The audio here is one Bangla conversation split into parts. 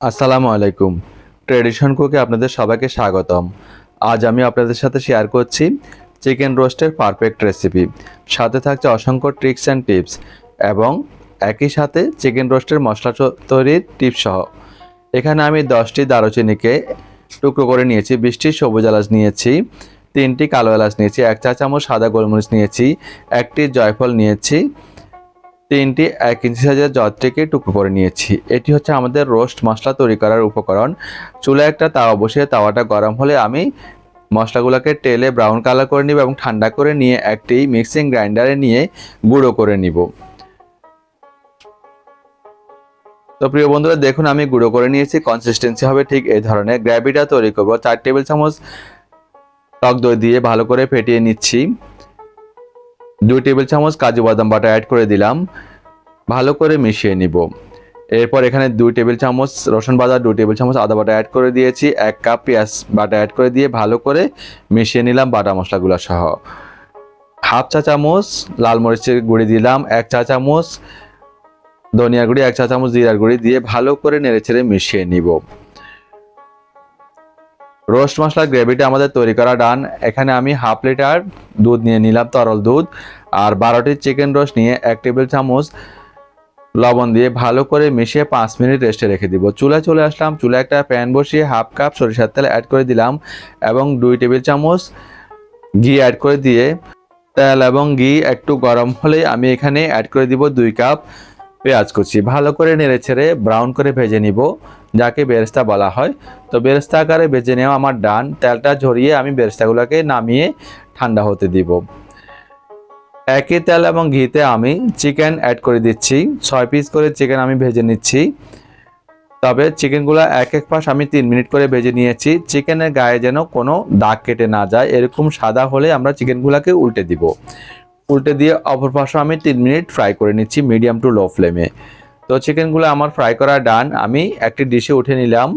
আসসালামু আলাইকুম। ট্রেডিশন কুকে আপনাদের সবাইকে স্বাগতম। আজ আমি আপনাদের সাথে শেয়ার করছি চিকেন রোস্টের পারফেক্ট রেসিপি সাথে থাকছে অসংখ্য ট্রিক্স অ্যান্ড টিপস এবং একই সাথে চিকেন রোস্টের মশলা তৈরির টিপস সহ। এখানে আমি দশটি দারুচিনিকে টুকরো করে নিয়েছি বিশটি সবুজ এলাচ নিয়েছি তিনটি কালো এলাচ নিয়েছি, এক চা চামচ সাদা গোলমরিচ নিয়েছি, একটি জয়ফল নিয়েছি, তিনটি এক ইঞ্চি সাইজের জর্দটিকে টুকরো করে নিয়েছি। এটি হচ্ছে আমাদের রোস্ট মশলা তৈরি করার উপকরণ। চুলায় একটা তাওয়া বসিয়ে তাওয়াটা গরম হলে আমি মশলাগুলোকে তেলে ব্রাউন কালার করে নিব এবং ঠান্ডা করে নিয়ে একটি মিক্সিং গ্রাইন্ডারে নিয়ে গুঁড়ো করে নিব। তো প্রিয় বন্ধুরা, দেখুন আমি গুঁড়ো করে নিয়েছি কনসিস্টেন্সি হবে ঠিক এই ধরনের। গ্র্যাভিটা তৈরি করব চার টেবিল চামচ টক দই দিয়ে ভালো করে ফেটিয়ে নিচ্ছি। দুই টেবিল চামচ কাজু বাদাম বাটা অ্যাড করে দিলাম। ভালো করে মিশিয়ে নিব। এরপর এখানে দুই টেবিল চামচ রসুন বাটা দুই টেবিল চামচ আদা বাটা অ্যাড করে দিয়েছি। এক কাপ পেঁয়াজ বাটা অ্যাড করে দিয়ে ভালো করে মিশিয়ে নিলাম বাটা মশলাগুলো সহ। হাফ চা চামচ লাল মরিচের গুঁড়ি দিলাম, এক চা চামচ ধনিয়ার গুঁড়ি, এক চা চামচ জিরার গুঁড়ি দিয়ে ভালো করে নেড়েচেড়ে মিশিয়ে নিব। রোস্ট মশলার গ্রেভিটা আমাদের তৈরি করা ডান। এখানে আমি হাফ লিটার দুধ নিয়ে নিলাম, তরল দুধ, আর বারোটি চিকেন রোস্ট নিয়ে এক টেবিল চামচ লবণ দিয়ে ভালো করে মিশিয়ে পাঁচ মিনিট রেস্টে রেখে দিব। চুলায় চলে আসলাম চুলায় একটা প্যান বসিয়ে হাফ কাপ সরিষার তেল অ্যাড করে দিলাম এবং দুই টেবিল চামচ ঘি অ্যাড করে দিয়ে তেল এবং ঘি একটু গরম হলে আমি এখানে অ্যাড করে দিব দুই কাপ পেঁয়াজ কুচি। ভালো করে নেড়ে ছেড়ে ব্রাউন করে ভেজে নিব, যাকে বেরেস্তা বলা হয়। তো বেরেস্তা আকারে ভেজে নেওয়া আমার ডান তেলটা ঝরিয়ে আমি বেরেস্তাগুলোকে নামিয়ে ঠান্ডা হতে দিব। একই তেল এবং ঘিতে আমি চিকেন অ্যাড করে দিচ্ছি। ছয় পিস করে চিকেন আমি ভেজে নিচ্ছি। তবে চিকেনগুলো এক এক পাশ আমি তিন মিনিট করে ভেজে নিয়েছি। চিকেনের গায়ে যেন কোনো দাগ কেটে না যায়, এরকম সাদা হলে আমরা চিকেনগুলোকে উল্টে দিব। উল্টে দিয়ে অপর পাশে আমি তিন মিনিট ফ্রাই করে নিচ্ছি মিডিয়াম টু লো ফ্লেমে তো চিকেনগুলো আমার ফ্রাই করা ডান আমি একটি ডিশে উঠে নিলাম।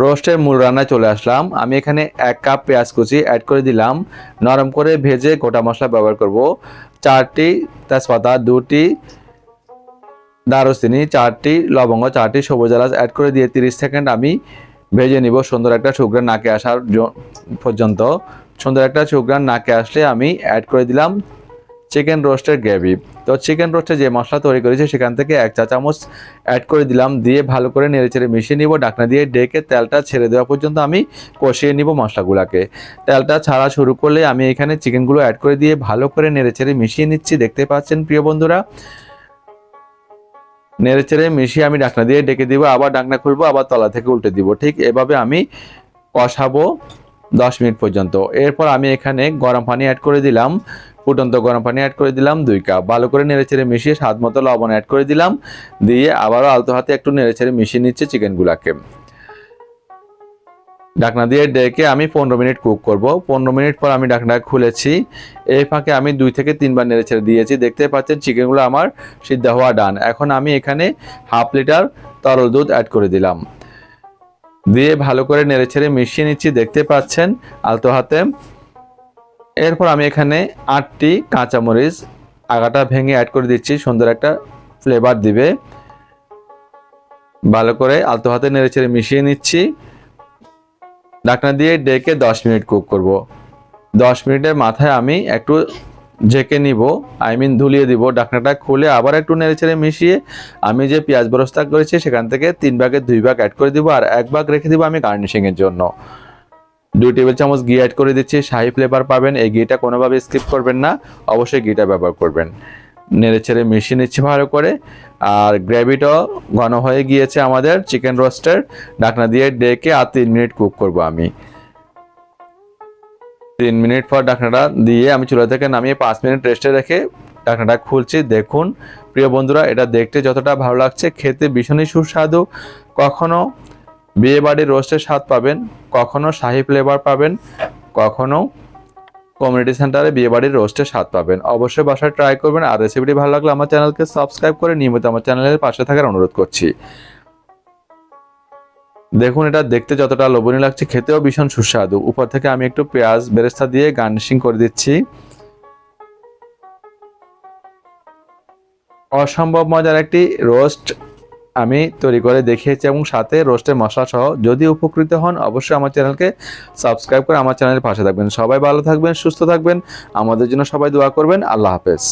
রোস্টের মূল রান্নায় চলে আসলাম। আমি এখানে এক কাপ পেঁয়াজ কুচি অ্যাড করে দিলাম। নরম করে ভেজে গোটা মশলা ব্যবহার করব। চারটি তেজপাতা, দুটি দারুচিনি, চারটি লবঙ্গ, চারটি সবুজ এলাচ অ্যাড করে দিয়ে তিরিশ সেকেন্ড আমি ভেজে নিব সুন্দর একটা সুগ্রান নাকে আসার পর্যন্ত। সুন্দর একটা সুগ্রান নাকে আসলে আমি অ্যাড করে দিলাম চিকেন রোস্টের গ্রেভি তো চিকেন রোস্টে যে মশলা তৈরি করেছি সেখান থেকে এক চা চামচ অ্যাড করে দিলাম, দিয়ে ভালো করে নেড়ে নেড়েচেড়ে মিশিয়ে নিব ডাকনা দিয়ে ডেকে তেলটা ছেড়ে দেওয়া পর্যন্ত আমি কষিয়ে নিব মশলাগুলোকে। তেলটা ছাড়া শুরু করলে আমি এখানে চিকেনগুলো অ্যাড করে দিয়ে ভালো করে নেড়ে নেড়েচেড়ে মিশিয়ে নিচ্ছি, দেখতে পাচ্ছেন প্রিয় বন্ধুরা। নেড়েচেড়ে মিশিয়ে আমি ডাকনা দিয়ে ডেকে দিব, আবার ডাকনা খুলবো, আবার তলা থেকে উল্টে দিব। ঠিক এভাবে আমি কষাবো। দশ মিনিট পর্যন্ত। এরপর আমি এখানে গরম পানি অ্যাড করে দিলাম। ফুটন্ত গরম পানি অ্যাড করে দিলাম দুই কাপ ভালো করে নেড়েচেড়ে মিশিয়ে স্বাদ মতো লবণ অ্যাড করে দিলাম। দিয়ে আবারও আলতো হাতে একটু নেড়েচেড়ে মিশিয়ে নিচ্ছে চিকেনগুলাকে ঢাকনা দিয়ে ডেকে আমি পনেরো মিনিট কুক করব। পনেরো মিনিট পর আমি ঢাকনা খুলেছি। এই ফাঁকে আমি দুই থেকে তিনবার নেড়ে ছেড়ে দিয়েছি। দেখতে পাচ্ছেন চিকেনগুলো আমার সিদ্ধ হওয়া ডান এখন আমি এখানে হাফ লিটার তরল দুধ অ্যাড করে দিলাম। দিয়ে ভালো করে নেড়ে ছেড়ে মিশিয়ে নিচ্ছি, দেখতে পাচ্ছেন? আলতো হাতে। এরপর আমি এখানে আটটি কাঁচামরিচ, আগাটা ভেঙে অ্যাড করে দিচ্ছি, সুন্দর একটা ফ্লেভার দিবে। ভালো করে আলতো হাতে নেড়ে ছেড়ে মিশিয়ে নিচ্ছি। ঢাকনা দিয়ে ডেকে দশ মিনিট কুক করব। দশ মিনিটের মাথায় আমি একটু ঝেঁকে নিব আই মিন ধুলিয়ে দিব ঢাকনাটা খুলে আবার একটু নেড়েচেড়ে মিশিয়ে আমি যে পেঁয়াজ বরস্তা করেছি সেখান থেকে তিন ভাগের দুই ভাগ অ্যাড করে দিব আর এক ভাগ রেখে দিব আমি গার্নিশিংয়ের জন্য। দুই টেবিল চামচ ঘি অ্যাড করে দিচ্ছি, শাহি ফ্লেভার পাবেন, এই ঘিটা কোনোভাবে স্কিপ করবেন না, অবশ্যই ঘিটা ব্যবহার করবেন। নেড়ে ছেড়ে মিশিয়ে নিচ্ছি ভালো করে, আর গ্রেভিটাও ঘন হয়ে গিয়েছে আমাদের চিকেন রোস্টের ঢাকনা দিয়ে ডেকে আর তিন মিনিট কুক করব আমি। তিন মিনিট পর ঢাকনাটা দিয়ে আমি চুলা থেকে নামিয়ে পাঁচ মিনিট রেস্টে রেখে ঢাকনাটা খুলছি। দেখুন, প্রিয় বন্ধুরা, এটা দেখতে যতটা ভালো লাগছে, খেতে ভীষণই সুস্বাদু। কখনো বিয়ে বাড়ির রোস্টের স্বাদ পাবেন, কখনো শাহি ফ্লেভার পাবেন, কখনো কমিউনিটি সেন্টারে বিয়ে বাড়ির রোস্টের স্বাদ পাবেন। অবশ্যই বাসায় ট্রাই করবেন। আর রেসিপিটি ভালো লাগলে আমার চ্যানেলকে সাবস্ক্রাইব করে নিয়মিত আমার চ্যানেলের পাশে থাকার অনুরোধ করছি। দেখুন, এটা দেখতে যতটা লোভনীয় লাগছে, খেতেও ভীষণ সুস্বাদু। উপর থেকে আমি একটু পেঁয়াজ বেরেস্তা দিয়ে গার্নিশিং করে দিচ্ছি। অসম্ভব মজার একটি রোস্ট আমি তৈরি করে দেখিয়েছি এবং সাথে রোস্টের মশলা সহ। যদি উপকৃত হন, অবশ্যই আমার চ্যানেলকে সাবস্ক্রাইব করে আমার চ্যানেলের পাশে থাকবেন। সবাই ভালো থাকবেন, সুস্থ থাকবেন। আমাদের জন্য সবাই দোয়া করবেন। আল্লাহ হাফেজ।